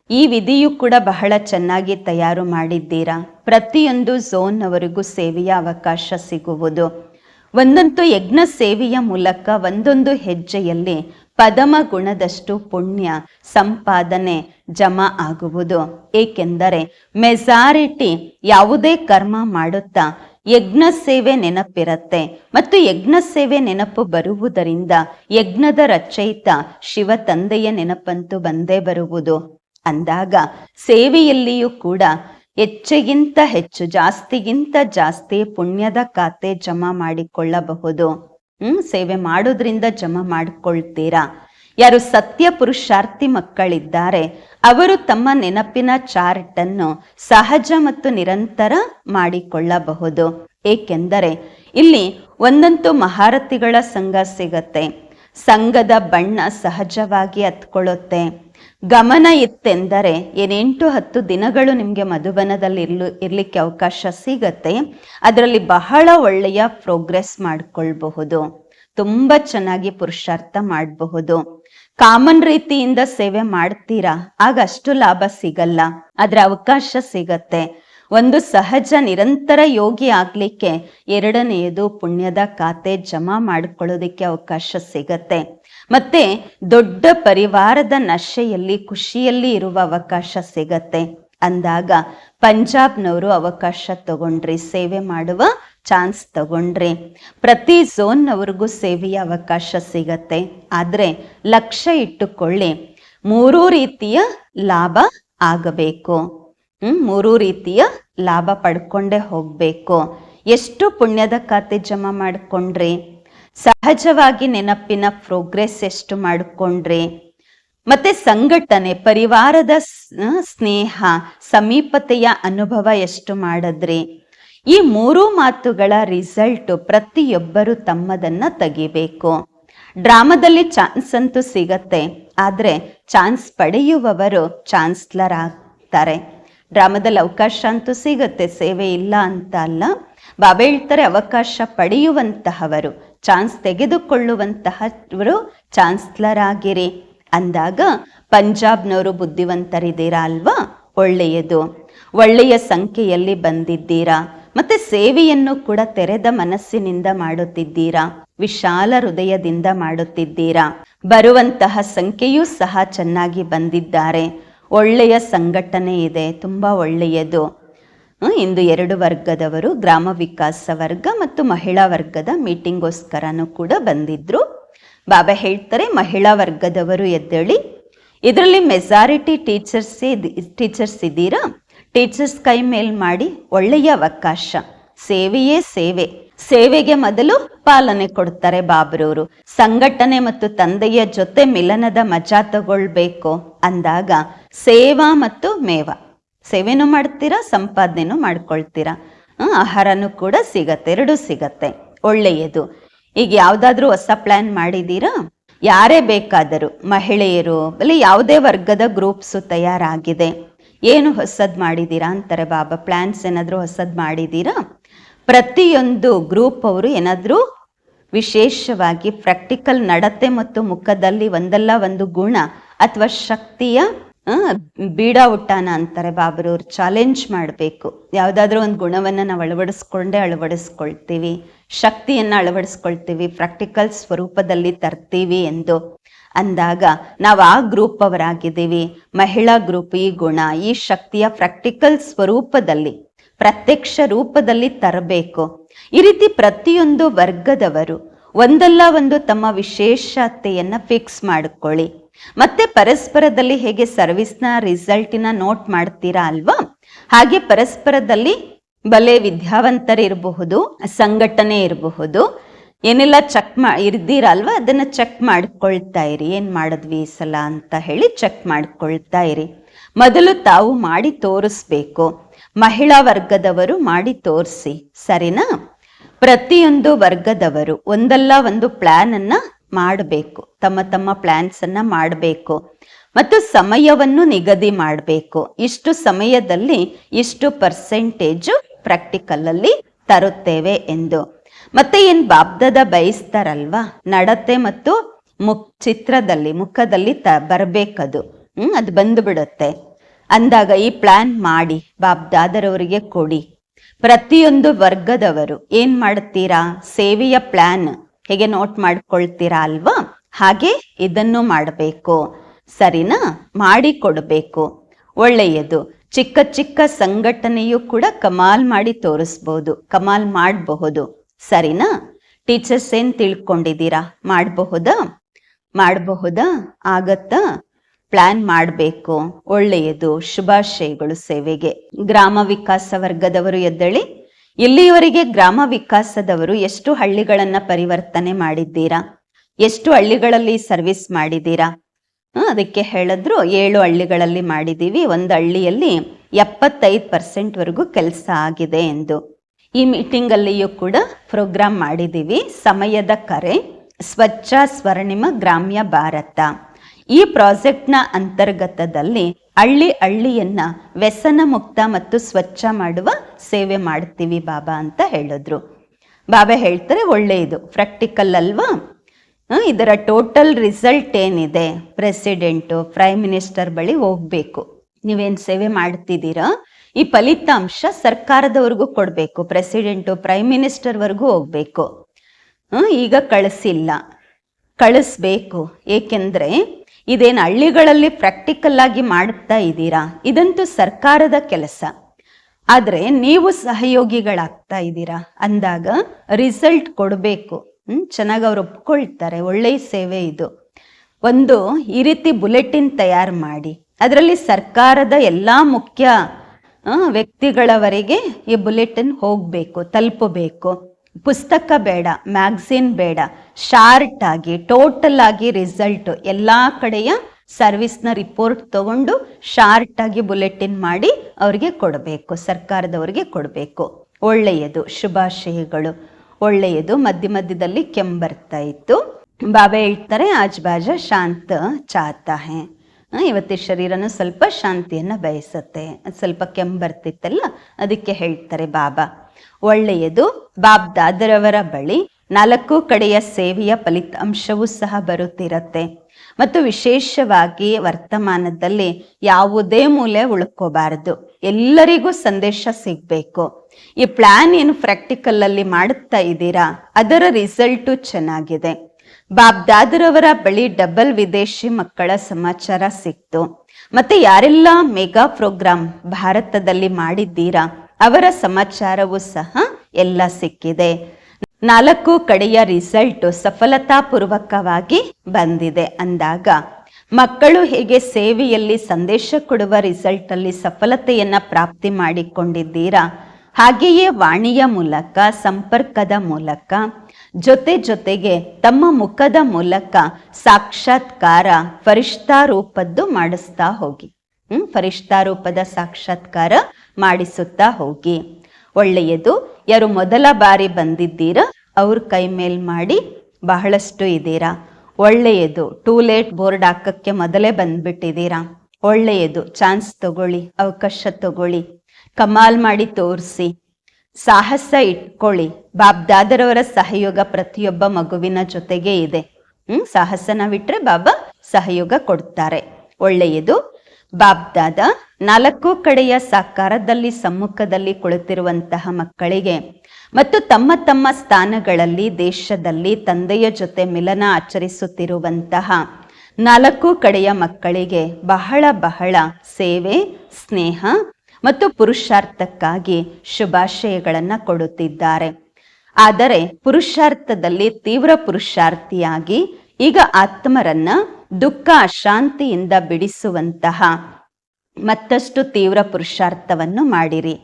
ಈ ವಿಧಿಯು ಕೂಡ ಬಹಳ ಚೆನ್ನಾಗಿ ತಯಾರು ಮಾಡಿದ್ದೀರಾ? ಪ್ರತಿಯೊಂದು ಝೋನ್ ಅವರಿಗೂ ಸೇವೆಯ ಅವಕಾಶ ಸಿಗುವುದು. ಒಂದಂತೂ ಯಜ್ಞ ಸೇವೆಯ ಮೂಲಕ ಒಂದೊಂದು ಹೆಜ್ಜೆಯಲ್ಲಿ ಪದಮ ಗುಣದಷ್ಟು ಪುಣ್ಯ, ಸಂಪಾದನೆ, ಜಮಾ ಆಗುವುದು. ಏಕೆಂದರೆ ಮೆಜಾರಿಟಿ ಯಾವುದೇ ಕರ್ಮ ಮಾಡುತ್ತಾ ಯಜ್ಞ ಸೇವೆ ನೆನಪಿರತ್ತೆ ಮತ್ತು ಯಜ್ಞ ಸೇವೆ ನೆನಪು ಬರುವುದರಿಂದ ಯಜ್ಞದ ರಚಯಿತ ಶಿವ ತಂದೆಯ ನೆನಪಂತೂ ಬಂದೇ ಬರುವುದು. ಅಂದಾಗ ಸೇವೆಯಲ್ಲಿಯೂ ಕೂಡ ಹೆಚ್ಚಿಗಿಂತ ಹೆಚ್ಚು, ಜಾಸ್ತಿಗಿಂತ ಜಾಸ್ತಿ ಪುಣ್ಯದ ಖಾತೆ ಜಮಾ ಮಾಡಿಕೊಳ್ಳಬಹುದು. ಹ್ಮ್, ಸೇವೆ ಮಾಡೋದ್ರಿಂದ ಜಮಾ ಮಾಡಿಕೊಳ್ತೀರಾ? ಯಾರು ಸತ್ಯ ಪುರುಷಾರ್ಥಿ ಮಕ್ಕಳಿದ್ದಾರೆ, ಅವರು ತಮ್ಮ ನೆನಪಿನ ಚಾರ್ಟ್ ಅನ್ನು ಸಹಜ ಮತ್ತು ನಿರಂತರ ಮಾಡಿಕೊಳ್ಳಬಹುದು. ಏಕೆಂದರೆ ಇಲ್ಲಿ ಒಂದಂತೂ ಮಹಾರಥಿಗಳ ಸಂಘ ಸಿಗತ್ತೆ. ಸಂಘದ ಬಣ್ಣ ಸಹಜವಾಗಿ ಹತ್ಕೊಳ್ಳುತ್ತೆ. ಗಮನ ಇತ್ತೆಂದರೆ ಏನೆಂಟು ಹತ್ತು ದಿನಗಳು ನಿಮಗೆ ಮಧುಬನದಲ್ಲಿ ಇರ್ಲು, ಇರಲಿಕ್ಕೆ ಅವಕಾಶ ಸಿಗತ್ತೆ. ಅದರಲ್ಲಿ ಬಹಳ ಒಳ್ಳೆಯ ಪ್ರೋಗ್ರೆಸ್ ಮಾಡಿಕೊಳ್ಬಹುದು. ತುಂಬ ಚೆನ್ನಾಗಿ ಪುರುಷಾರ್ಥ ಮಾಡಬಹುದು. ಕಾಮನ್ ರೀತಿಯಿಂದ ಸೇವೆ ಮಾಡ್ತೀರಾ? ಆಗ ಅಷ್ಟು ಲಾಭ ಸಿಗಲ್ಲ. ಅದರ ಅವಕಾಶ ಸಿಗತ್ತೆ. ಒಂದು ಸಹಜ ನಿರಂತರ ಯೋಗಿ ಆಗಲಿಕ್ಕೆ ಎರಡನೆಯದು ಪುಣ್ಯದ ಖಾತೆ ಜಮಾ ಮಾಡ್ಕೊಳ್ಳೋದಕ್ಕೆ ಅವಕಾಶ ಸಿಗತ್ತೆ. ಮತ್ತೆ ದೊಡ್ಡ ಪರಿವಾರದ ನಶೆಯಲ್ಲಿ, ಖುಷಿಯಲ್ಲಿ ಇರುವ ಅವಕಾಶ ಸಿಗತ್ತೆ. ಅಂದಾಗ ಪಂಜಾಬ್ನವರು ಅವಕಾಶ ತಗೊಂಡ್ರಿ, ಸೇವೆ ಮಾಡುವ ಚಾನ್ಸ್ ತಗೊಂಡ್ರಿ ಪ್ರತಿ ಝೋನ್ನವ್ರಿಗೂ ಸೇವೆಯ ಅವಕಾಶ ಸಿಗತ್ತೆ. ಆದರೆ ಲಕ್ಷ್ಯ ಇಟ್ಟುಕೊಳ್ಳಿ, ಮೂರೂ ರೀತಿಯ ಲಾಭ ಆಗಬೇಕು. ಮೂರೂ ರೀತಿಯ ಲಾಭ ಪಡ್ಕೊಂಡೇ ಹೋಗಬೇಕು. ಎಷ್ಟು ಪುಣ್ಯದ ಖಾತೆ ಜಮಾ ಮಾಡಿಕೊಂಡ್ರಿ? ಸಹಜವಾಗಿ ನೆನಪಿನ ಪ್ರೋಗ್ರೆಸ್ ಎಷ್ಟು ಮಾಡಿಕೊಂಡ್ರಿ? ಮತ್ತೆ ಸಂಘಟನೆ, ಪರಿವಾರದ ಸ್ನೇಹ, ಸಮೀಪತೆಯ ಅನುಭವ ಎಷ್ಟು ಮಾಡಿದ್ರಿ? ಈ ಮೂರು ಮಾತುಗಳ ರಿಸಲ್ಟ್ ಪ್ರತಿಯೊಬ್ಬರು ತಮ್ಮದನ್ನ ತೆಗಿಬೇಕು. ಡ್ರಾಮಾದಲ್ಲಿ ಚಾನ್ಸ್ ಅಂತೂ ಸಿಗತ್ತೆ, ಆದರೆ ಚಾನ್ಸ್ ಪಡೆಯುವವರು ಚಾನ್ಸ್ಲರ್ ಆಗ್ತಾರೆ. ಡ್ರಾಮಾದಲ್ಲಿ ಅವಕಾಶ ಅಂತೂ ಸಿಗುತ್ತೆ, ಸೇವೆ ಇಲ್ಲ ಅಂತ ಅಲ್ಲ. ಬಾಬಾ ಹೇಳ್ತಾರೆ, ಅವಕಾಶ ಪಡೆಯುವಂತಹವರು, ಚಾನ್ಸ್ ತೆಗೆದುಕೊಳ್ಳುವಂತಹವರು ಚಾನ್ಸ್ಲರ್ ಆಗಿರಿ ಅಂದಾಗ ಪಂಜಾಬ್ನವರು ಬುದ್ಧಿವಂತರಿದ್ದೀರಾ ಅಲ್ವಾ? ಒಳ್ಳೆಯದು. ಒಳ್ಳೆಯ ಸಂಖ್ಯೆಯಲ್ಲಿ ಬಂದಿದ್ದೀರಾ? ಮತ್ತೆ ಸೇವೆಯನ್ನು ಕೂಡ ತೆರೆದ ಮನಸ್ಸಿನಿಂದ ಮಾಡುತ್ತಿದ್ದೀರಾ? ವಿಶಾಲ ಹೃದಯದಿಂದ ಮಾಡುತ್ತಿದ್ದೀರಾ? ಬರುವಂತಹ ಸಂಖ್ಯೆಯೂ ಸಹ ಚೆನ್ನಾಗಿ ಬಂದಿದ್ದಾರೆ. ಒಳ್ಳೆಯ ಸಂಘಟನೆ ಇದೆ, ತುಂಬ ಒಳ್ಳೆಯದು. ಇಂದು ಎರಡು ವರ್ಗದವರು, ಗ್ರಾಮ ವಿಕಾಸ ವರ್ಗ ಮತ್ತು ಮಹಿಳಾ ವರ್ಗದ ಮೀಟಿಂಗೋಸ್ಕರನೂ ಕೂಡ ಬಂದಿದ್ರು. ಬಾಬಾ ಹೇಳ್ತಾರೆ, ಮಹಿಳಾ ವರ್ಗದವರು ಎದ್ದೇಳಿ, ಇದರಲ್ಲಿ ಮೆಜಾರಿಟಿ ಟೀಚರ್ಸ್ ಟೀಚರ್ಸ್ ಇದ್ದೀರಾ? ಟೀಚರ್ಸ್ ಕೈ ಮೇಲ್ ಮಾಡಿ ಒಳ್ಳೆಯ ಅವಕಾಶ, ಸೇವೆಯೇ ಸೇವೆ. ಸೇವೆಗೆ ಮೊದಲು ಪಾಲನೆ ಕೊಡ್ತಾರೆ ಬಾಬ್ರವರು ಸಂಘಟನೆ ಮತ್ತು ತಂದೆಯ ಜೊತೆ ಮಿಲನದ ಮಜಾ ತಗೊಳ್ಬೇಕು. ಅಂದಾಗ ಸೇವಾ ಮತ್ತು ಮೇವ. ಸೇವೆನೂ ಮಾಡ್ತೀರಾ, ಸಂಪಾದನೆನೂ ಮಾಡ್ಕೊಳ್ತೀರಾ? ಆಹಾರನು ಕೂಡ ಸಿಗತ್ತೆ, ಎರಡೂ ಸಿಗತ್ತೆ. ಒಳ್ಳೆಯದು. ಈಗ ಯಾವುದಾದ್ರೂ ಹೊಸ ಪ್ಲಾನ್ ಮಾಡಿದ್ದೀರಾ? ಯಾರೇ ಬೇಕಾದರೂ, ಮಹಿಳೆಯರು, ಅಲ್ಲಿ ಯಾವುದೇ ವರ್ಗದ ಗ್ರೂಪ್ಸು ತಯಾರಾಗಿದೆ. ಏನು ಹೊಸದ್ ಮಾಡಿದ್ದೀರಾ? ಅಂತಾರೆ ಬಾಬಾ, ಪ್ಲಾನ್ಸ್ ಏನಾದರೂ ಹೊಸದ್ ಮಾಡಿದ್ದೀರಾ? ಪ್ರತಿಯೊಂದು ಗ್ರೂಪ್ ಅವರು ಏನಾದರೂ ವಿಶೇಷವಾಗಿ ಪ್ರಾಕ್ಟಿಕಲ್ ನಡತೆ ಮತ್ತು ಮುಖದಲ್ಲಿ ಒಂದಲ್ಲ ಒಂದು ಗುಣ ಅಥವಾ ಶಕ್ತಿಯ ಬೀಡ ಉಟ್ಟಾನ ಅಂತಾರೆ ಬಾಬ್ರವ್ರು ಚಾಲೆಂಜ್ ಮಾಡಬೇಕು. ಯಾವುದಾದ್ರೂ ಒಂದು ಗುಣವನ್ನು ನಾವು ಅಳವಡಿಸ್ಕೊಂಡೇ ಅಳವಡಿಸ್ಕೊಳ್ತೀವಿ, ಶಕ್ತಿಯನ್ನು ಅಳವಡಿಸ್ಕೊಳ್ತೀವಿ ಪ್ರಾಕ್ಟಿಕಲ್ ಸ್ವರೂಪದಲ್ಲಿ ತರ್ತೀವಿ ಎಂದು ಅಂದಾಗ ನಾವು ಆ ಗ್ರೂಪ್ ಅವರಾಗಿದ್ದೀವಿ. ಮಹಿಳಾ ಗ್ರೂಪ್ ಈ ಗುಣ, ಈ ಶಕ್ತಿಯ ಪ್ರಾಕ್ಟಿಕಲ್ ಸ್ವರೂಪದಲ್ಲಿ, ಪ್ರತ್ಯಕ್ಷ ರೂಪದಲ್ಲಿ ತರಬೇಕು. ಈ ರೀತಿ ಪ್ರತಿಯೊಂದು ವರ್ಗದವರು ಒಂದಲ್ಲ ಒಂದು ತಮ್ಮ ವಿಶೇಷತೆಯನ್ನು ಫಿಕ್ಸ್ ಮಾಡಿಕೊಳ್ಳಿ. ಮತ್ತೆ ಪರಸ್ಪರದಲ್ಲಿ ಹೇಗೆ ಸರ್ವಿಸ್ನ ರಿಸಲ್ಟಿನ ನೋಟ್ ಮಾಡ್ತೀರಾ ಅಲ್ವಾ? ಹಾಗೆ ಪರಸ್ಪರದಲ್ಲಿ ಬಲೆ ವಿದ್ಯಾವಂತರಿರಬಹುದು, ಸಂಘಟನೆ ಇರಬಹುದು. ಏನೆಲ್ಲ ಚೆಕ್ ಮಾ ಇರ್ದಿರಲ್ವಾ ಅದನ್ನ ಚೆಕ್ ಮಾಡ್ಕೊಳ್ತಾ ಇರಿ. ಏನು ಮಾಡಿದ್ವಿ ಈ ಸಲ ಅಂತ ಹೇಳಿ ಚೆಕ್ ಮಾಡ್ಕೊಳ್ತಾ ಇರಿ. ಮೊದಲು ತಾವು ಮಾಡಿ ತೋರಿಸ್ಬೇಕು. ಮಹಿಳಾ ವರ್ಗದವರು ಮಾಡಿ ತೋರಿಸಿ. ಸರಿನಾ? ಪ್ರತಿಯೊಂದು ವರ್ಗದವರು ಒಂದಲ್ಲ ಒಂದು ಪ್ಲಾನ್ ಅನ್ನ ಮಾಡಬೇಕು. ತಮ್ಮ ತಮ್ಮ ಪ್ಲಾನ್ಸ್ ಅನ್ನ ಮಾಡಬೇಕು. ಮತ್ತು ಸಮಯವನ್ನು ನಿಗದಿ ಮಾಡಬೇಕು. ಇಷ್ಟು ಸಮಯದಲ್ಲಿ ಇಷ್ಟು ಪರ್ಸೆಂಟೇಜು ಪ್ರಾಕ್ಟಿಕಲ್ ಅಲ್ಲಿ ತರುತ್ತೇವೆ ಎಂದು. ಮತ್ತೆ ಏನ್ ಬಾಬ್ದದ ಬಯಸ್ತಾರಲ್ವಾ? ನಡತೆ ಮತ್ತು ಮುಖ, ಚಿತ್ರದಲ್ಲಿ, ಮುಖದಲ್ಲಿ ತ, ಬರ್ಬೇಕದು. ಹ್ಮ್, ಅದು ಬಂದು ಬಿಡುತ್ತೆ. ಅಂದಾಗ ಈ ಪ್ಲಾನ್ ಮಾಡಿ, ಬಾಬ್ದಾದರವರಿಗೆ ಕೊಡಿ. ಪ್ರತಿಯೊಂದು ವರ್ಗದವರು ಏನ್ ಮಾಡ್ತೀರಾ? ಸೇವೆಯ ಪ್ಲಾನ್ ಹೇಗೆ ನೋಟ್ ಮಾಡ್ಕೊಳ್ತೀರಾ ಅಲ್ವಾ? ಹಾಗೆ ಇದನ್ನು ಮಾಡಬೇಕು. ಸರಿನಾ? ಮಾಡಿ ಕೊಡಬೇಕು ಒಳ್ಳೆಯದು. ಚಿಕ್ಕ ಚಿಕ್ಕ ಸಂಘಟನೆಯು ಕೂಡ ಕಮಾಲ್ ಮಾಡಿ ತೋರಿಸ್ಬೋದು. ಕಮಾಲ್ ಮಾಡಬಹುದು. ಸರಿನಾ? ಟೀಚರ್ಸ್ ಏನ್ ತಿಳ್ಕೊಂಡಿದ್ದೀರಾ? ಮಾಡಬಹುದಾ? ಮಾಡಬಹುದಾ? ಆಗತ್ತಾ? ಪ್ಲಾನ್ ಮಾಡಬೇಕು. ಒಳ್ಳೆಯದು. ಶುಭಾಶಯಗಳು ಸೇವೆಗೆ. ಗ್ರಾಮ ವಿಕಾಸ ವರ್ಗದವರು ಎದ್ದೇಳಿ ಇಲ್ಲಿಯವರೆಗೆ ಗ್ರಾಮ ವಿಕಾಸದವರು ಎಷ್ಟು ಹಳ್ಳಿಗಳನ್ನ ಪರಿವರ್ತನೆ ಮಾಡಿದ್ದೀರಾ? ಎಷ್ಟು ಹಳ್ಳಿಗಳಲ್ಲಿ ಸರ್ವಿಸ್ ಮಾಡಿದ್ದೀರಾ? ಅದಕ್ಕೆ ಹೇಳಿದ್ರು, ಏಳು ಹಳ್ಳಿಗಳಲ್ಲಿ ಮಾಡಿದ್ದೀವಿ, ಒಂದು ಹಳ್ಳಿಯಲ್ಲಿ ಎಪ್ಪತ್ತೈದು ಪರ್ಸೆಂಟ್ ವರೆಗೂ ಕೆಲಸ ಆಗಿದೆ ಎಂದು. ಈ ಮೀಟಿಂಗ್ ಅಲ್ಲಿಯೂ ಕೂಡ ಪ್ರೋಗ್ರಾಮ್ ಮಾಡಿದ್ದೀವಿ, ಸಮಯದ ಕರೆ, ಸ್ವಚ್ಛ ಸ್ವರ್ಣಿಮ ಗ್ರಾಮ್ಯ ಭಾರತ. ಈ ಪ್ರಾಜೆಕ್ಟ್ನ ಅಂತರ್ಗತದಲ್ಲಿ ಹಳ್ಳಿ ಹಳ್ಳಿಯನ್ನ ವ್ಯಸನ ಮುಕ್ತ ಮತ್ತು ಸ್ವಚ್ಛ ಮಾಡುವ ಸೇವೆ ಮಾಡ್ತೀವಿ ಬಾಬಾ ಅಂತ ಹೇಳಿದ್ರು. ಬಾಬಾ ಹೇಳ್ತಾರೆ ಒಳ್ಳೆಯದು ಪ್ರಾಕ್ಟಿಕಲ್ ಅಲ್ವಾ? ಇದರ ಟೋಟಲ್ ರಿಸಲ್ಟ್ ಏನಿದೆ? ಪ್ರೆಸಿಡೆಂಟು ಪ್ರೈಮ್ ಮಿನಿಸ್ಟರ್ ಬಳಿ ಹೋಗ್ಬೇಕು. ನೀವೇನು ಸೇವೆ ಮಾಡ್ತಿದ್ದೀರಾ? ಈ ಫಲಿತಾಂಶ ಸರ್ಕಾರದವರೆಗೂ ಕೊಡಬೇಕು ಪ್ರೆಸಿಡೆಂಟು ಪ್ರೈಮ್ ಮಿನಿಸ್ಟರ್ವರೆಗೂ ಹೋಗ್ಬೇಕು. ಈಗ ಕಳಿಸಿಲ್ಲ. ಕಳಿಸ್ಬೇಕು, ಏಕೆಂದ್ರೆ ಇದೇನು ಹಳ್ಳಿಗಳಲ್ಲಿ ಪ್ರಾಕ್ಟಿಕಲ್ ಆಗಿ ಮಾಡ್ತಾ ಇದ್ದೀರಾ? ಇದಂತೂ ಸರ್ಕಾರದ ಕೆಲಸ. ಆದರೆ ನೀವು ಸಹಯೋಗಿಗಳಾಗ್ತಾ ಇದ್ದೀರಾ? ಅಂದಾಗ ರಿಸಲ್ಟ್ ಕೊಡಬೇಕು. ಚೆನ್ನಾಗಿ ಅವ್ರು ಒಪ್ಕೊಳ್ತಾರೆ. ಒಳ್ಳೆಯ ಸೇವೆ ಇದು. ಒಂದು ಈ ರೀತಿ ಬುಲೆಟಿನ್ ತಯಾರು ಮಾಡಿ. ಅದರಲ್ಲಿ ಸರ್ಕಾರದ ಎಲ್ಲ ಮುಖ್ಯ ವ್ಯಕ್ತಿಗಳವರೆಗೆ ಈ ಬುಲೆಟಿನ್ ಹೋಗಬೇಕು, ತಲುಪಬೇಕು. ಪುಸ್ತಕ ಬೇಡ ಮ್ಯಾಗ್ಝಿನ್ ಬೇಡ ಶಾರ್ಟ್ ಆಗಿ ಟೋಟಲ್ ಆಗಿ ರಿಸಲ್ಟ್ ಎಲ್ಲ ಕಡೆಯ ಸರ್ವಿಸ್ನ ರಿಪೋರ್ಟ್ ತಗೊಂಡು ಶಾರ್ಟ್ ಆಗಿ ಬುಲೆಟಿನ್ ಮಾಡಿ ಅವರಿಗೆ ಕೊಡಬೇಕು ಸರ್ಕಾರದವರಿಗೆ ಕೊಡಬೇಕು. ಒಳ್ಳೆಯದು ಶುಭಾಶಯಗಳು. ಒಳ್ಳೆಯದು ಮಧ್ಯ ಮಧ್ಯದಲ್ಲಿ ಕೆಮ್ಮು ಬರ್ತಾ ಇತ್ತು. ಬಾಬೆ ಹೇಳ್ತಾರೆ ಆಜ್ ಬಾಜ ಶಾಂತ ಚಾತ ಹೇ. ಆ, ಇವತ್ತು ಶರೀರನು ಸ್ವಲ್ಪ ಶಾಂತಿಯನ್ನ ಬಯಸುತ್ತೆ. ಸ್ವಲ್ಪ ಕೆಮ್ಮು ಬರ್ತಿತ್ತಲ್ಲ ಅದಕ್ಕೆ ಹೇಳ್ತಾರೆ ಬಾಬಾ. ಒಳ್ಳೆಯದು. ಬಾಬ್ ದಾದರವರ ಬಳಿ ನಾಲ್ಕು ಕಡೆಯ ಸೇವೆಯ ಫಲಿತಾಂಶವೂ ಸಹ ಬರುತ್ತಿರತ್ತೆ. ಮತ್ತು ವಿಶೇಷವಾಗಿ ವರ್ತಮಾನದಲ್ಲಿ ಯಾವುದೇ ಮೂಲೆ ಉಳ್ಕೋಬಾರದು. ಎಲ್ಲರಿಗೂ ಸಂದೇಶ ಸಿಗಬೇಕು. ಈ ಪ್ಲಾನ್ ಏನು ಪ್ರಾಕ್ಟಿಕಲ್ ಅಲ್ಲಿ ಮಾಡುತ್ತಾ ಇದ್ದೀರಾ? ಅದರ ರಿಸಲ್ಟು ಚೆನ್ನಾಗಿದೆ. ಬಾಬ್ ದಾದರವರ ಬಳಿ ಡಬಲ್ ವಿದೇಶಿ ಮಕ್ಕಳ ಸಮಾಚಾರ ಸಿಕ್ತು. ಮತ್ತೆ ಯಾರೆಲ್ಲ ಮೆಗಾ ಪ್ರೋಗ್ರಾಮ್ ಭಾರತದಲ್ಲಿ ಮಾಡಿದ್ದೀರಾ? ಅವರ ಸಮಾಚಾರವೂ ಸಹ ಎಲ್ಲ ಸಿಕ್ಕಿದೆ. ನಾಲ್ಕು ಕಡೆಯ ರಿಸಲ್ಟ್ ಸಫಲತಾಪೂರ್ವಕವಾಗಿ ಬಂದಿದೆ ಅಂದಾಗ, ಮಕ್ಕಳು ಹೇಗೆ ಸೇವೆಯಲ್ಲಿ ಸಂದೇಶ ಕೊಡುವ ರಿಸಲ್ಟ್ ಅಲ್ಲಿ ಸಫಲತೆಯನ್ನ ಪ್ರಾಪ್ತಿ ಮಾಡಿಕೊಂಡಿದ್ದೀರಾ? ಹಾಗೆಯೇ ವಾಣಿಯ ಮೂಲಕ, ಸಂಪರ್ಕದ ಮೂಲಕ, ಜೊತೆ ಜೊತೆಗೆ ತಮ್ಮ ಮುಖದ ಮೂಲಕ ಸಾಕ್ಷಾತ್ಕಾರ, ಫರಿಷ್ಠಾ ರೂಪದ್ದು ಮಾಡಿಸ್ತಾ ಹೋಗಿ. ಹ್ಮ್ ರೂಪದ ಸಾಕ್ಷಾತ್ಕಾರ ಮಾಡಿಸುತ್ತಾ ಹೋಗಿ. ಒಳ್ಳೆಯದು, ಯಾರು ಮೊದಲ ಬಾರಿ ಬಂದಿದ್ದೀರಾ, ಅವ್ರ ಕೈ ಮೇಲ್ ಮಾಡಿ ಬಹಳಷ್ಟು ಇದ್ದೀರಾ. ಒಳ್ಳೆಯದು, ಟೂ ಲೇಟ್ ಬೋರ್ಡ್ ಹಾಕಕ್ಕೆ ಮೊದಲೇ ಬಂದ್ಬಿಟ್ಟಿದ್ದೀರಾ. ಒಳ್ಳೆಯದು, ಚಾನ್ಸ್ ತಗೊಳ್ಳಿ, ಅವಕಾಶ ತಗೊಳ್ಳಿ. ಕಮಾಲ್ ಮಾಡಿ ತೋರಿಸಿ. ಸಾಹಸ ಇಟ್ಕೊಳ್ಳಿ. ಬಾಬ್ ದಾದರವರ ಸಹಯೋಗ ಪ್ರತಿಯೊಬ್ಬ ಮಗುವಿನ ಜೊತೆಗೆ ಇದೆ. ಹ್ಮ್, ಸಾಹಸನ ಬಿಟ್ರೆ ಬಾಬಾ ಸಹಯೋಗ ಕೊಡ್ತಾರೆ. ಒಳ್ಳೆಯದು ಬಾಬ್ದಾದ ನಾಲ್ಕು ಕಡೆಯ ಸಾಕಾರದಲ್ಲಿ ಸಮ್ಮುಖದಲ್ಲಿ ಕುಳಿತಿರುವಂತಹ ಮಕ್ಕಳಿಗೆ ಮತ್ತು ತಮ್ಮ ತಮ್ಮ ಸ್ಥಾನಗಳಲ್ಲಿ ದೇಶದಲ್ಲಿ ತಂದೆಯ ಜೊತೆ ಮಿಲನ ಆಚರಿಸುತ್ತಿರುವಂತಹ ನಾಲ್ಕು ಕಡೆಯ ಮಕ್ಕಳಿಗೆ ಬಹಳ ಬಹಳ ಸೇವೆ, ಸ್ನೇಹ ಮತ್ತು ಪುರುಷಾರ್ಥಕ್ಕಾಗಿ ಶುಭಾಶಯಗಳನ್ನು ಕೊಡುತ್ತಿದ್ದಾರೆ. ಆದರೆ ಪುರುಷಾರ್ಥದಲ್ಲಿ ತೀವ್ರ ಪುರುಷಾರ್ಥಿಯಾಗಿ ಈಗ ಆತ್ಮರನ್ನ ದುಃಖ ಅಶಾಂತಿಯಿಂದ ಬಿಡಿಸುವಂತಹ ಮತ್ತಷ್ಟು ತೀವ್ರ ಪುರುಷಾರ್ಥವನ್ನು ಮಾಡಿರಿ.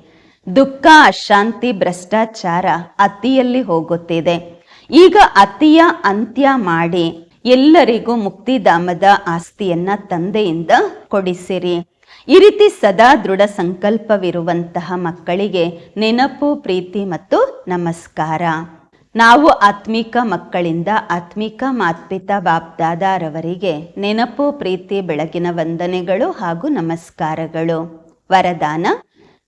ದುಃಖ, ಅಶಾಂತಿ, ಭ್ರಷ್ಟಾಚಾರ ಅತಿಯಲ್ಲಿ ಹೋಗುತ್ತಿದೆ. ಈಗ ಅತಿಯ ಅಂತ್ಯ ಮಾಡಿ ಎಲ್ಲರಿಗೂ ಮುಕ್ತಿಧಾಮದ ಆಸ್ತಿಯನ್ನ ತಂದೆಯಿಂದ ಕೊಡಿಸಿರಿ. ಈ ರೀತಿ ಸದಾ ದೃಢ ಸಂಕಲ್ಪವಿರುವಂತಹ ಮಕ್ಕಳಿಗೆ ನೆನಪು, ಪ್ರೀತಿ ಮತ್ತು ನಮಸ್ಕಾರ. ನಾವು ಆತ್ಮಿಕ ಮಕ್ಕಳಿಂದ ಆತ್ಮಿಕ ಮಾತ್ಪಿತಾ ಬಾಪ್ದಾದಾರವರಿಗೆ ನೆನಪು, ಪ್ರೀತಿ ಬೆಳಗಿನ ವಂದನೆಗಳು ಹಾಗೂ ನಮಸ್ಕಾರಗಳು. ವರದಾನ,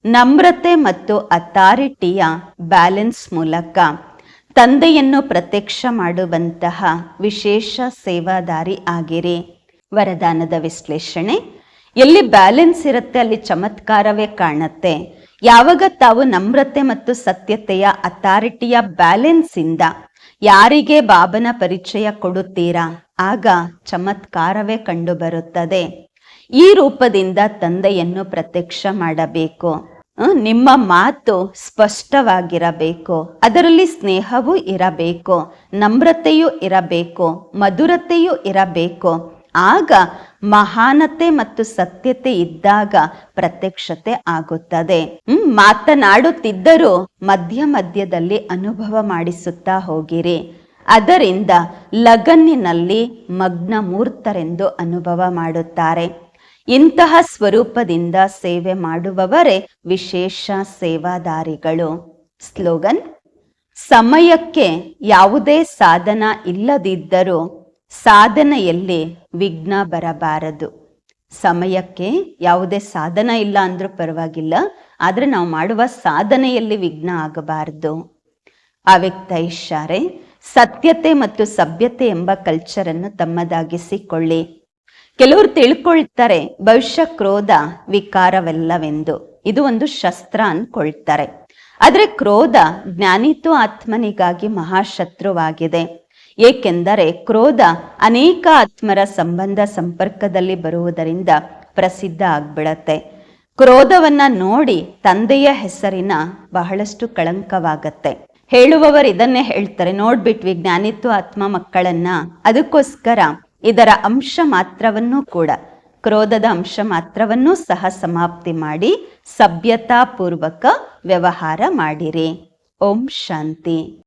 ನಮ್ರತೆ ಮತ್ತು ಅಥಾರಿಟಿಯ ಬ್ಯಾಲೆನ್ಸ್ ಮೂಲಕ. ತಂದೆಯನ್ನು ಪ್ರತ್ಯಕ್ಷ ಮಾಡುವಂತಹ ವಿಶೇಷ ಸೇವಾದಾರಿ ಆಗಿರಿ. ವರದಾನದ ವಿಶ್ಲೇಷಣೆ, ಎಲ್ಲಿ ಬ್ಯಾಲೆನ್ಸ್ ಇರುತ್ತೆ ಅಲ್ಲಿ ಚಮತ್ಕಾರವೇ ಕಾಣುತ್ತೆ. ಯಾವಾಗ ತಾವು ನಮ್ರತೆ ಮತ್ತು ಸತ್ಯತೆಯ ಅಥಾರಿಟಿಯ ಬ್ಯಾಲೆನ್ಸ್ ಇಂದ ಯಾರಿಗೆ ಬಾಬನ ಪರಿಚಯ ಕೊಡುತ್ತೀರಾ? ಆಗ ಚಮತ್ಕಾರವೇ ಕಂಡುಬರುತ್ತದೆ. ಈ ರೂಪದಿಂದ ತಂದೆಯನ್ನು ಪ್ರತ್ಯಕ್ಷ ಮಾಡಬೇಕು. ನಿಮ್ಮ ಮಾತು ಸ್ಪಷ್ಟವಾಗಿರಬೇಕು. ಅದರಲ್ಲಿ ಸ್ನೇಹವೂ ಇರಬೇಕು. ನಮ್ರತೆಯೂ ಇರಬೇಕು. ಮಧುರತೆಯೂ ಇರಬೇಕು. ಆಗ ಮಹಾನತೆ ಮತ್ತು ಸತ್ಯತೆ ಇದ್ದಾಗ ಪ್ರತ್ಯಕ್ಷತೆ ಆಗುತ್ತದೆ. ಹ್ಮ್, ಮಾತನಾಡುತ್ತಿದ್ದರೂ ಮಧ್ಯ ಮಧ್ಯದಲ್ಲಿ ಅನುಭವ ಮಾಡಿಸುತ್ತಾ ಹೋಗಿರಿ. ಅದರಿಂದ ಲಗನ್ನಿನಲ್ಲಿ ಮಗ್ನ ಮೂರ್ತರೆಂದು ಅನುಭವ ಮಾಡುತ್ತಾರೆ. ಇಂತಹ ಸ್ವರೂಪದಿಂದ ಸೇವೆ ಮಾಡುವವರೇ ವಿಶೇಷ ಸೇವಾದಾರಿಗಳು. ಸ್ಲೋಗನ್, ಸಮಯಕ್ಕೆ ಯಾವುದೇ ಸಾಧನ ಇಲ್ಲದಿದ್ದರೂ ಸಾಧನೆಯಲ್ಲಿ ವಿಘ್ನ ಬರಬಾರದು. ಸಮಯಕ್ಕೆ ಯಾವುದೇ ಸಾಧನ ಇಲ್ಲ ಅಂದ್ರೂ ಪರವಾಗಿಲ್ಲ, ಆದರೆ ನಾವು ಮಾಡುವ ಸಾಧನೆಯಲ್ಲಿ ವಿಘ್ನ ಆಗಬಾರದು. ಅವ್ಯಕ್ತ ಇಷ್ಟಾರೆ ಸತ್ಯತೆ ಮತ್ತು ಸಭ್ಯತೆ ಎಂಬ ಕಲ್ಚರ್ ಅನ್ನು ತಮ್ಮದಾಗಿಸಿಕೊಳ್ಳಿ. ಕೆಲವರು ತಿಳ್ಕೊಳ್ತಾರೆ, ಭವಿಷ್ಯ ಕ್ರೋಧ ವಿಕಾರವೆಲ್ಲವೆಂದು. ಇದು ಒಂದು ಶಸ್ತ್ರ ಅಂದ್ಕೊಳ್ತಾರೆ ಆದರೆ ಕ್ರೋಧ ಜ್ಞಾನಿತು ಆತ್ಮನಿಗಾಗಿ ಮಹಾಶತ್ರುವಾಗಿದೆ. ಏಕೆಂದರೆ ಕ್ರೋಧ ಅನೇಕ ಆತ್ಮರ ಸಂಬಂಧ ಸಂಪರ್ಕದಲ್ಲಿ ಬರುವುದರಿಂದ ಪ್ರಸಿದ್ಧ ಆಗ್ಬಿಡತ್ತೆ. ಕ್ರೋಧವನ್ನ ನೋಡಿ ತಂದೆಯ ಹೆಸರಿನ ಬಹಳಷ್ಟು ಕಳಂಕವಾಗತ್ತೆ. ಹೇಳುವವರು ಇದನ್ನೇ ಹೇಳ್ತಾರೆ, ನೋಡ್ಬಿಟ್ವಿ ಜ್ಞಾನಿತ್ವ ಆತ್ಮ ಮಕ್ಕಳನ್ನ. ಅದಕ್ಕೋಸ್ಕರ ಇದರ ಅಂಶ ಮಾತ್ರವನ್ನೂ ಕೂಡ, ಕ್ರೋಧದ ಅಂಶ ಮಾತ್ರವನ್ನೂ ಸಹ ಸಮಾಪ್ತಿ ಮಾಡಿ ಸಭ್ಯತಾಪೂರ್ವಕ ವ್ಯವಹಾರ ಮಾಡಿರಿ. ಓಂ ಶಾಂತಿ.